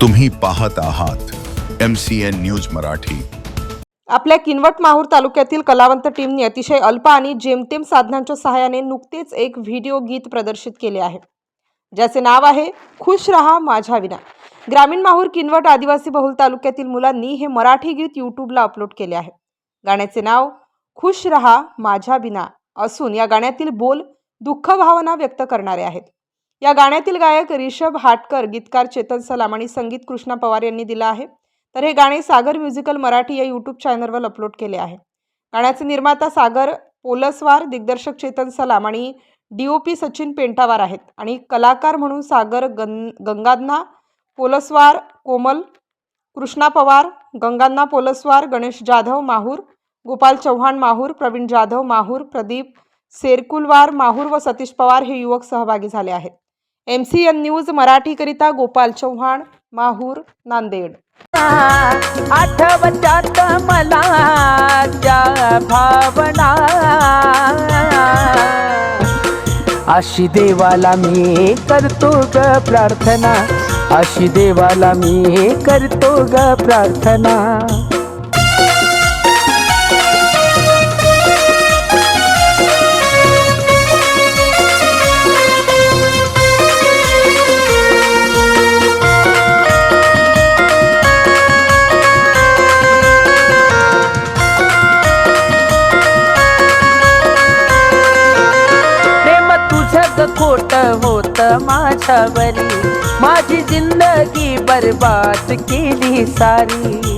तुम्ही पाहत आहात M C N news Marathi. आपल्या किनवट माहूर तालुक्यातील कलावंत टीमने अतिशय अल्प आणि जेमतेम साधनांच्या सहाय्याने नुकतेच एक व्हिडिओ गीत प्रदर्शित केले आहे. ज्याचे नाव आहे खुश रहा माझ्या विना. ग्रामीण माहूर किनवट आदिवासी बहुल तालुक्यातील मुलांनी हे मराठी गीत यूट्यूबला अपलोड केले आहे. गाण्याचे नाव खुश रहा माझ्या विना असून या गाण्यातील बोल दुःख भावना व्यक्त करणारे आहेत. या गाण्यातील गायक रिषभ हाटकर गीतकार चेतन सलाम आणि संगीत कृष्णा पवार यांनी दिलं आहे. तर हे गाणे सागर म्युझिकल मराठी या यूट्यूब चॅनलवर अपलोड केले आहे. गाण्याचे निर्माता सागर पोलसवार दिग्दर्शक चेतन सलाम आणि D O P Sachin Pentawar आहेत. आणि कलाकार म्हणून सागर गं गंगाधना पोलसवार कोमल कृष्णा पवार गंगांना पोलसवार गणेश जाधव माहूर गोपाल चव्हाण माहूर प्रवीण जाधव माहूर प्रदीप सेरकुलवार माहूर व सतीश पवार हे युवक सहभागी झाले आहेत. एम सी एन न्यूज मराठीकरिता गोपाल चव्हाण माहूर नांदेड. आठवतात मला भावना. अशी देवाला मी करतो ग प्रार्थना. अशी देवाला मी करतो ग प्रार्थना. खोट होत माझ्यावरी. माझी जिंदगी बरबाद केली सारी.